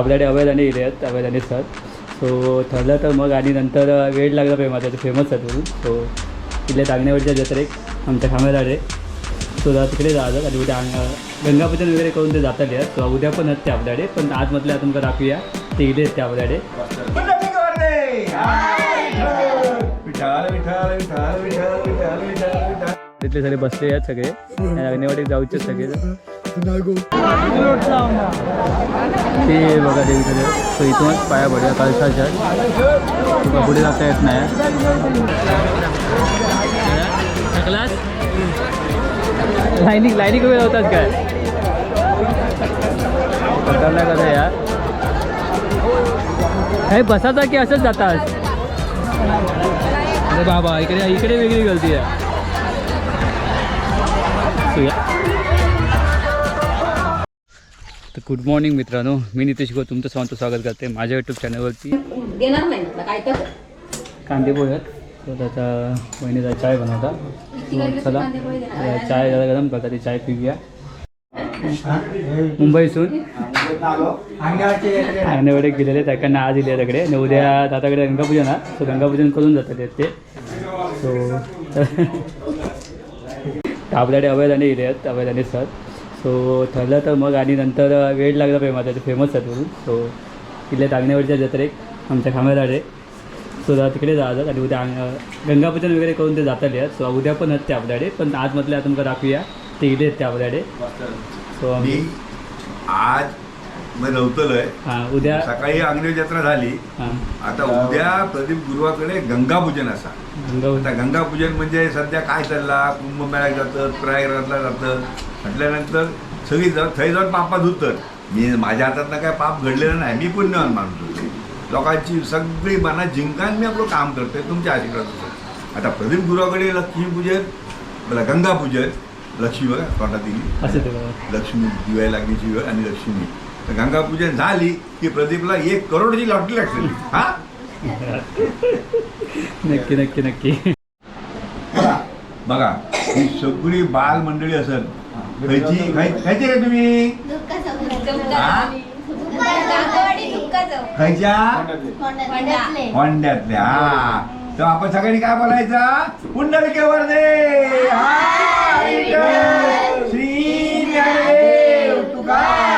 आपल्याकडे अवैध आणि इथे आहेत अवैध सर सो ठरलं तर मग आणि नंतर वेळ लागला प्रेमाचा फेमस आहे म्हणून. सो इथल्या तागण्यावरच्या जत्रेक आमच्या खांब्यालाडे सो जरा तिकडे जातात आणि उद्या गंगापूजन वगैरे करून ते जातात यार. सो उद्या पण असते आपल्याकडे पण आजमधल्या म्हटलं तुमका दाखवूया. ते इथे असते आपल्याकडे तिथले सगळे बसले आहेत सगळे. अग्नेवाडीत जाऊचे सगळे. ते बघा सो इथूनच पाया पडूया कळसाच्या तुका पुढे जाता येत नाही. वेळ काय? खतरनाक कसं बसाचा की असंच अरे बाबा, इकडे इकडे वेगळी गलती आहे. गुड मॉर्निंग मित्रांनो. मी नितेश गो तुमचं सर्वांचं स्वागत करते माझ्या यूट्यूब चॅनलवरती देणार नाही म्हटलं काय तर. कांदे पोहे आहेत. तो त्याचा बहिणीचा चाय बनवता. चला. चाय जरा गरम करता ती चाय पिऊया. मुंबईसून अंगणवाडीत गेलेले त्याकडनं आज इले तिकडे आणि उद्या दादाकडे गंगापूजन आहे. सो गंगापूजन करून जातात ते सो अवैध आणि इले आहेत आणि सर. सो ठरलं तर मग आणि नंतर वेळ लागला प्रेमाचा ते फेमस आहे म्हणून. सो इथल्या तागण्यावरच्या जत्रेक आमच्या खांब्यालाडे सो जरा तिकडे जातात आणि उद्या गंगापूजन वगैरे करून ते जातात यार सो उद्या पण असते आपल्याकडे पण आज म्हटलं तुमका दाखवूया ते इथे असते आपल्याकडे. सो आम्ही आज मी हां उद्या सकाळी अंगणी जत्रा झाली. हां. आता उद्या प्रदीप गुरुवाकडे गंगापूजन असा. आता गंगापूजन म्हणजे सध्या काय चालला? कुंभमेळ्यात जातं प्रयागराजला जातं. म्हटल्यानंतर सगळी जाऊन थंय जाऊन पापात होतं मी माझ्या हातात काय पाप घडलेलं नाही. मी पुण्यवान मानतो लोकांची सगळी मनात जिंकान मी आपलं काम करतोय. तुमच्या आशीर्वाद होतं आता प्रदीप गुरुवाकडे लक्ष्मीपूजन मला गंगापूजन लक्ष्मी बघा तोंडात दिली. लक्ष्मी दिवाय लागण्याची वेळ आणि लक्ष्मी. गंगापूजन झाली की प्रदीपला एक करोडची लॉटरी लागते. हा? नक्की नक्की नक्की. बघा ही सगळी बाल मंडळी असेल खायची खाय खायची रे तुम्ही? हा? खायच्या? होंड्यातल्या हा. तर आपण सगळ्यांनी काय बोलायचं? पुंडलिके वर्धे हा, श्री ज्ञानदेव तुकाराम.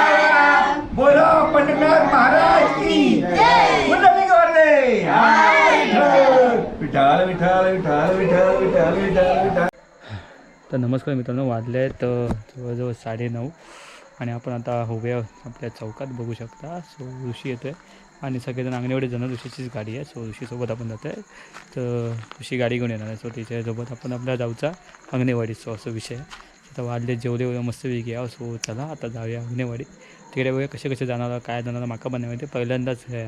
तर नमस्कार मित्रांनो वाजले आहेत जवळजवळ साडेनऊ आणि आपण आता उभ्या आपल्या चौकात बघू शकता. सो ऋषी येतो आहे आणि सगळेजण अंगणेवाडी जण ऋषीचीच गाडी आहे. सो ऋषीसोबत आपण जातो आहे तर ऋषी गाडी घेऊन येणार आहे. सो तिच्यासोबत आपण आपल्या जाऊचा अंगणवाडी सो असं विषय आहे. आता वाढले जेवले वगैरे मस्त या सो चला आता जाऊया अंगणवाडी तिकडे बघूया कसे कसे जाणार काय जाणार माका पण नाही माहिती. पहिल्यांदाच हे.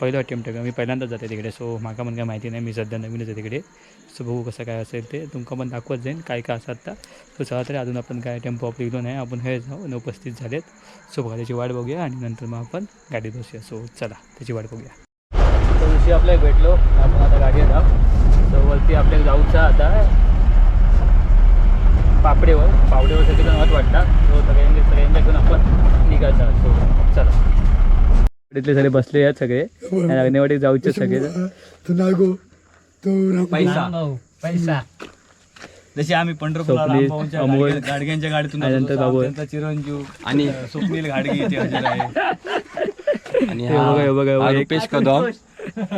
पहिलं अटेम्प्ट आहे मी पहिल्यांदाच जाते तिकडे सो माका पण काय माहिती नाही. मी सध्या नवीनच आहे तिकडे. सो बघू कसं काय असेल ते. तुमका पण दाखवत जाईन काय काय असतात तर सो चला तरी अजून आपण काय टेम्पो आपली गेलो नाही आपण हे जाऊ उपस्थित पस्तीस झालेत. सो बघा त्याची वाट बघूया आणि नंतर मग आपण गाडीत बसूया. सो चला त्याची वाट बघूया. तर दिवशी आपल्याला भेटलो. आपण आता गाडीत आहोत. तर वरती आपल्याला जाऊचा आता. पापडेवर पावडेवर सगळेजण होत वाटतात. सो सगळ्यांनी सगळ्यांच्या घेऊन आपण निघायचं. सो चला. तिथले सगळे बसले आहेत सगळे. अग्नेवाडीत जाऊचे सगळे. तो नागो तो पैसा. पैसा. जसे आम्ही गाडगे- गाडग्यांच्या गाडीतून. त्यांचा चिरंजीव आणि स्वप्नील गाडगे इथे हजर आहे. आणि हे बघा, हे बघा, हे हा बघा. रुपेश कदम.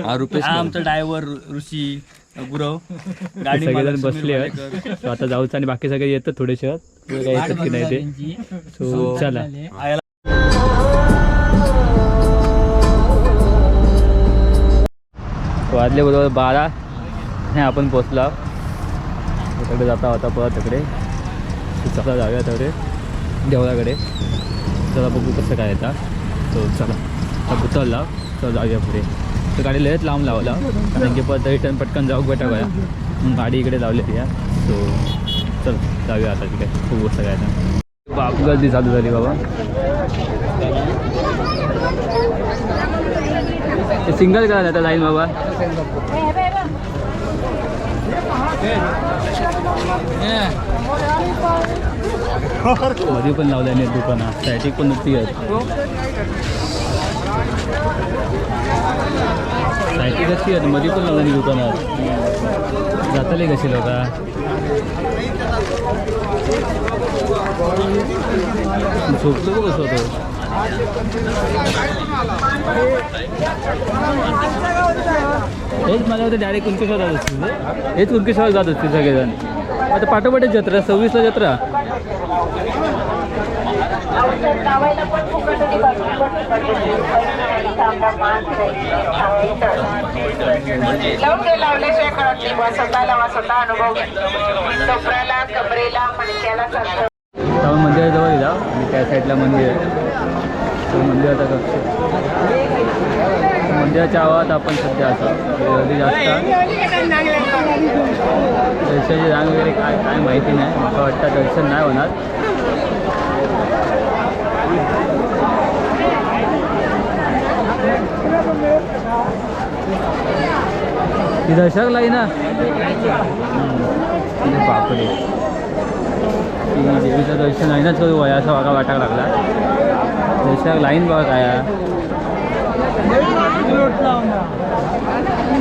हा रुपेश हा आमचा ड्रायव्हर ऋषी. गुरव. गाडी सगळेजण बसले. आहेत. आता जाऊचं आणि बाकी सगळे येतात थोडेसे काही येतात की नाही ते. सो चला. वाजले बरोबर बारा नाही आपण पोचला तिकडे जाता होता परत तिकडे. चला जाऊया तिकडे देवळाकडे. चला बघू कसं काय येतात तो चला. आता उतरला तर जाऊया पुढे. तर गाडी लयच लांब लावला. कारण की परत रिटर्न पटकन जाऊ बेटा गया गाडी इकडे लावलेली या सो चल जाऊया आता तिकडे. खूप कसं काय आता. बाप गर्दी चालू झाली बाबा. ते सिंगल करा आता लाईन बाबा. मध्ये पण लावल्या नाही दुकानात. स्टॅटिक पण नुकती आहेत माहिती कशी आहे? मध्ये पण लागली दुकानात जाताले कशी लोक? झोपतो कसं होतो हेच मला वाटतं डायरेक्ट कुणकेश्वर जात असतील हेच कुणकेश्वर जात असतील सगळेजण. आता पाठोपाठच जत्रा सव्वीसला जत्रा. लवंगे लावल्याशिवाय कळत नाही. बुवा स्वतःला वा स्वतः अनुभव टोपऱ्याला कबरेला मणक्याला चालतं त्यामुळे मंदिराजवळ जा आणि त्या साईडला मंदिर आहे. तर मंदिराचा कक्ष मंदिराच्या आवाजात आपण सध्या असा गर्दी जास्त. आहे. दर्शनाची रांग वगैरे काय काय माहिती नाही. मला वाटतं दर्शन नाही होणार. ही दर्शक लाई ना. बापरे. ती देवीचं दर्शन लाईनच नाच वया असा वागा वाटायला लागला. दर्शक लाईन बघा काय आहे.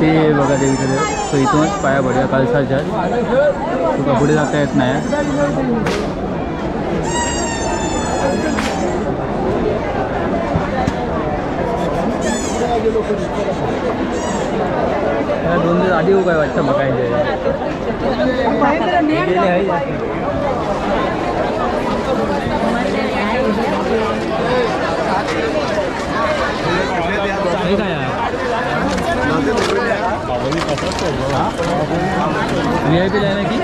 ते बघा देवीचं देव. तो इथूनच पाया पडूया कालसाच्या. तुका पुढे जाता येत नाही. दोन दिवस आधी काय वाटतं मग काय हे काय व्ही आय पी लाईन आहे की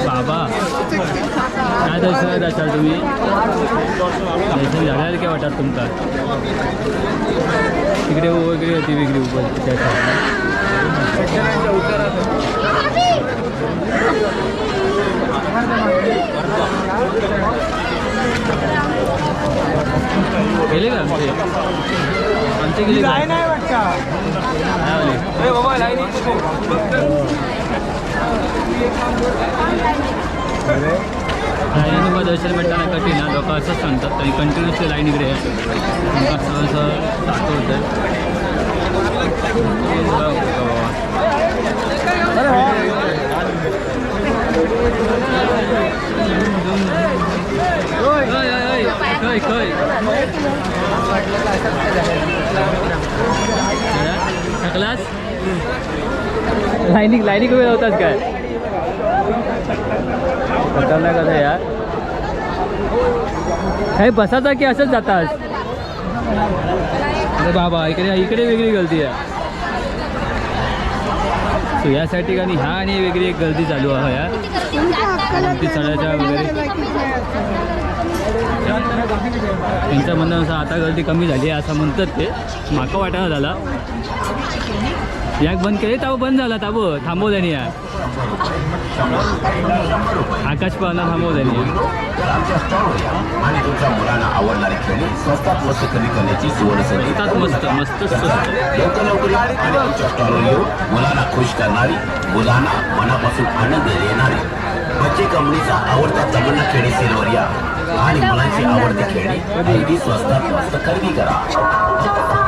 बाबा काय दर्शन जाशाल तुम्ही दर्शन काय तुमका तिकडे वगैरे होती वेगळी उभं त्या गेले का आमचे? आमचे गेले का? नाही आले. लाईन तुका दर्शन भेटताना कठीण आहे. लोक असंच सांगतात. आणि कंटिन्युअसली लाईन इकडे तुमका सहज खय थकलास लाईनिक लाईनिक वेळ होतात काय? खतरनाक कसं यार? काही बसाचा की असंच जातात अरे बाबा इकडे इकडे वेगळी गलती आहे. सो यासाठी ठिकाणी ह्या आणि वेगळी एक गर्दी चालू आहे यार. ती चढायच्या वगैरे. त्यांच्या म्हणण्यानुसार आता गर्दी कमी झाली आहे असं म्हणतात ते. माका वाटायला झाला. याक बंद केले ताबो बंद झाला ताबो. थांबवल्याने या आकाश पाहणं थांबवल्यानी आणि तुमच्या मुलांना आवडणारे खेळ स्वस्तात मस्त खरेदी करण्याची सुवर्ण संधी स्वस्तात मस्त मस्त लवकर लवकर आणि तुमच्या स्टॉलवर येऊन मुलांना खुश करणारी मुलांना मनापासून आनंद देणारी बच्चे कंपनीचा आवडता तमन्ना खेळी सेलवर या आणि मुलांची आवडती खेळणी अगदी स्वस्तात मस्त खरेदी करा.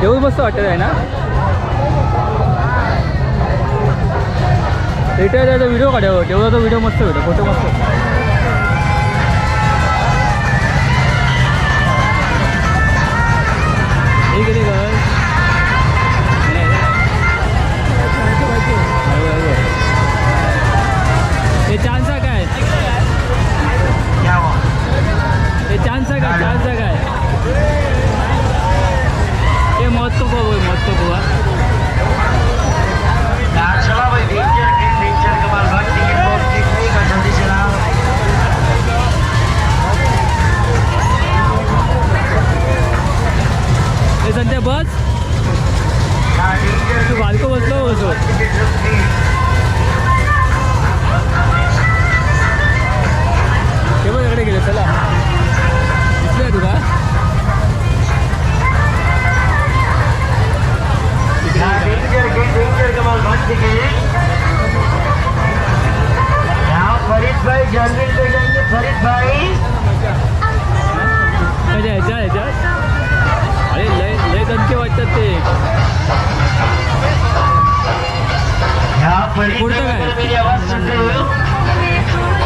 देऊळ मस्त वाटत आहे ना? रिटर त्याचा व्हिडिओ काढावं हो. देवळाचा व्हिडिओ मस्त होतो फोटो मस्त हे हे चान्स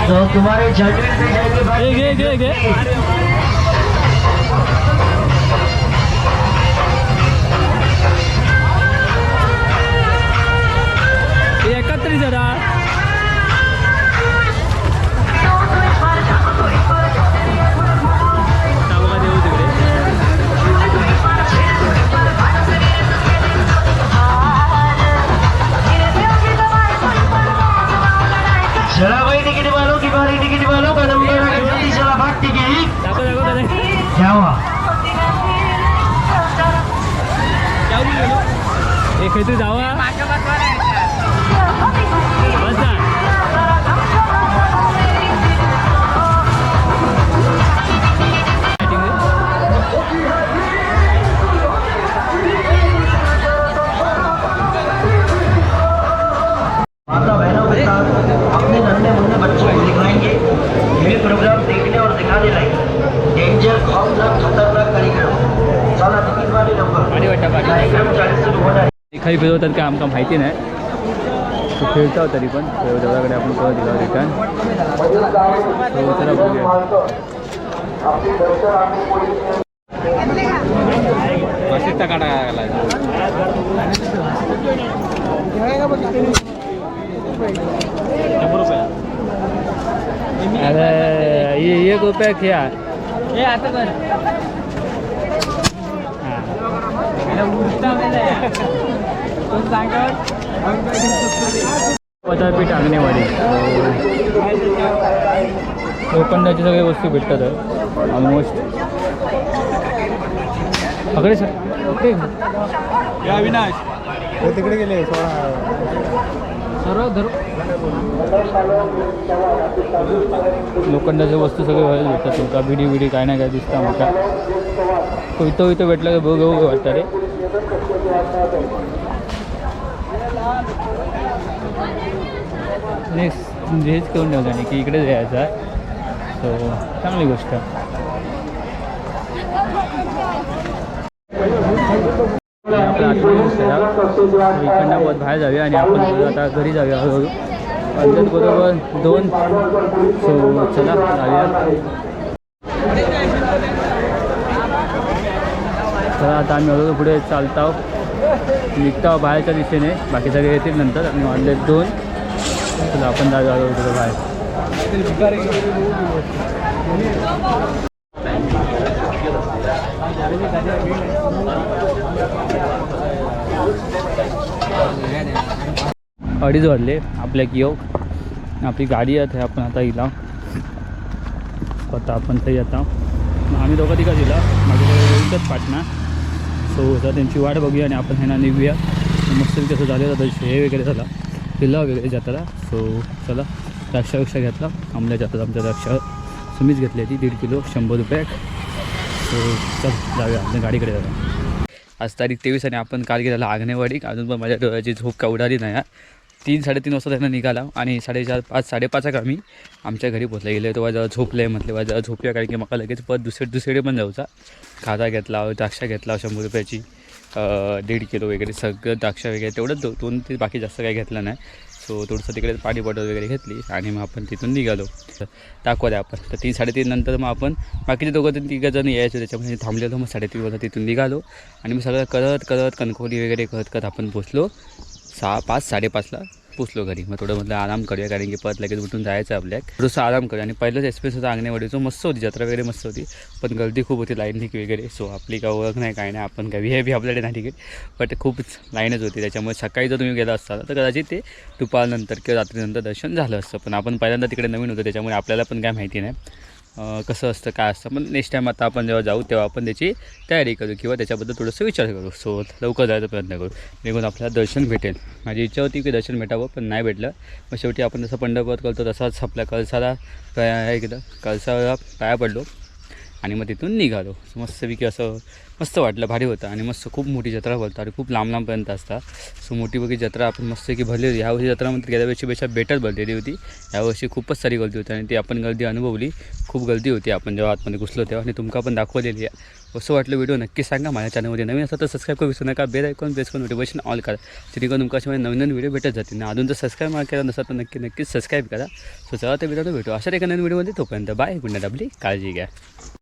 तो तुम्हारे जानवीर पे जाएंगे। भाई घे घे घे घे हे एकत्र जरा चला भाई टिकट वालों की बारी टिकट वालों का नंबर है जल्दी चला भाग टिकट दाखव दाखव दादा क्या हुआ हे खेळतो जावा खाली फिरवतात का आमका माहिती नाही. तो खेळता तरी पण देवळाकडे आपण परत दिला रिटर्न चला बघूया. अरे एक रुपया खेळा. हे आता कर. पदापीठ अंगणेवाडी लोखंडाची सगळ्या वस्तू भेटतात. ऑलमोस्ट अकडे सर. ओके या विनाश तिकडे गेले सर्व धरू. लोखंडाच्या वस्तू सगळे व्हायला भेटतात. तुमका बिडी बिडी काय ना काय दिसता म्हाका तो इथं इथं भेटला की बघ बघ वाटतं रे. नेक्स्ट हेच करून ठेवलं नाही की इकडे जायचं आहे सो चांगली गोष्ट. इकडनं बाहेर जाऊया आणि आपण आता घरी जाऊया. हळूहळू अंदाज बरोबर दोन. सो चला जाऊया. चला आता आम्ही हळूहळू पुढे चालत आहोत. निघतो बाहेरच्या दिशेने. बाकी सगळे येतील नंतर. आणि वाढले दोन. चला आपण जाऊया हळूहळू पुढे बाहेर. अडीच वाजले. आपल्या येऊ आपली गाडी आहे आपण आता इला आता आपण ते आता. आम्ही दोघं तिघं दिला माझ्याकडे एकच पाटणा सो आता त्यांची वाट बघूया आणि आपण ह्यांना निघूया. मस्त कसं झालं आता हे वगैरे झाला. किल्ला वगैरे जाताला सो चला द्राक्षा विक्षा घेतला. आमल्या जातात आमच्या द्राक्षा. तुम्हीच घेतली ती दीड किलो शंभर रुपये सो चल जाऊया आपल्या गाडीकडे जाऊया. आज तारीख तेवीस आणि आपण काल गेलेला आग्नेवाडी. अजून पण माझ्या डोळ्याची झोप का उडाली नाही तीन साडेतीन वाजता त्यांना निघाला आणि साडेचार पाच साडेपाचक आम्ही आमच्या घरी पोचले गेले तेव्हा जेव्हा झोपले म्हटले जेव्हा झोपूया कारण की मला लगेच परत दुसरे दुसरीकडे पण जाऊचा. कांदा घेतला द्राक्षा घेतला शंभर रुपयाची दीड किलो वगैरे सगळं द्राक्षा वगैरे तेवढंच दो दोन ते बाकी जास्त काही घेतलं नाही. सो थोडंसं तिकडे पाणी बॉटल वगैरे घेतली आणि मग आपण तिथून निघालो. दाखवल्या आपण. तर तीन साडेतीन नंतर मग आपण बाकीचे दोघं तीन तिघं जण यायचे त्याच्यामध्ये थांबलेलो. मग साडेतीन वाजता तिथून निघालो आणि मग सगळं करत करत कणकवली वगैरे करत करत आपण पोचलो सहा पाच साडेपाचला पोचलो घरी. मग थोडं म्हटलं आराम करूया कारण की परत लगेच उठून जायचं आपल्या. थोडंसं आराम करूया. आणि पहिलंच एक्सपिरियन्स होता अंगणेवाडीचं. मस्त होती जत्रा वगैरे मस्त होती. पण गर्दी खूप होती लाईन ठीक वगैरे. सो आपली काय ओळख नाही काय नाही. आपण काय व्ही आपल्याकडे नाही तिकीट बट खूपच लाईनच होती. त्याच्यामुळे सकाळी जर तुम्ही गेला असता तर कदाचित ते दुपारनंतर किंवा रात्रीनंतर दर्शन झालं असतं. पण आपण पहिल्यांदा तिकडे नवीन होतो त्याच्यामुळे आपल्याला पण काय माहिती नाही. कसं असतं काय असतं पण नेक्स्ट टाईम आता आपण जेव्हा जाऊ तेव्हा आपण त्याची तयारी करू किंवा त्याच्याबद्दल थोडंसं विचार करू. सो लवकर जायचा प्रयत्न करू. निघून आपल्याला दर्शन भेटेल. माझी इच्छा होती की दर्शन भेटावं पण नाही भेटलं. मग शेवटी आपण जसं पंढरपूर करतो तसाच आपल्या कळसाला काय केलं कळसाला पाया पडलो. आणि मग तिथून निघालो. मस्तपैकी असं मस्त वाटलं भारी होतं. आणि मस्त खूप मोठी जत्रा भरतात आणि खूप लांब लांबपर्यंत असतात. सो मोठीपैकी जत्रा आपण मस्तपैकी भरली होती. ह्यावर्षी जत्रा म्हणतात गेल्या वर्षीपेक्षा बेटर भरलेली होती. यावर्षी खूपच सारी गलती होती आणि ती आपण गलती अनुभवली. खूप गलती होती आपण जेव्हा आतमध्ये घुसलो तेव्हा आणि तुमका पण दाखवलेली आहे. असं वाटलं व्हिडिओ नक्की सांगा. माझ्या चॅनलमध्ये नवीन असं तर सबस्क्राईब करू विसरू नका. बेल ऐकून बेस करून नोटिफिकेशन ऑल करा. जेणेकरून तुमका अशा नवीन नवीन व्हिडिओ भेटत जातील. ना अजून जर सबस्क्राईब मला केला नसा तर नक्की नक्कीच सबस्क्राईब करा. सो चला ते व्हिडिओ भेटू अशा एका नवीन व्हिडिओमध्ये तोपर्यंत बाय गुड डबली काळजी घ्या.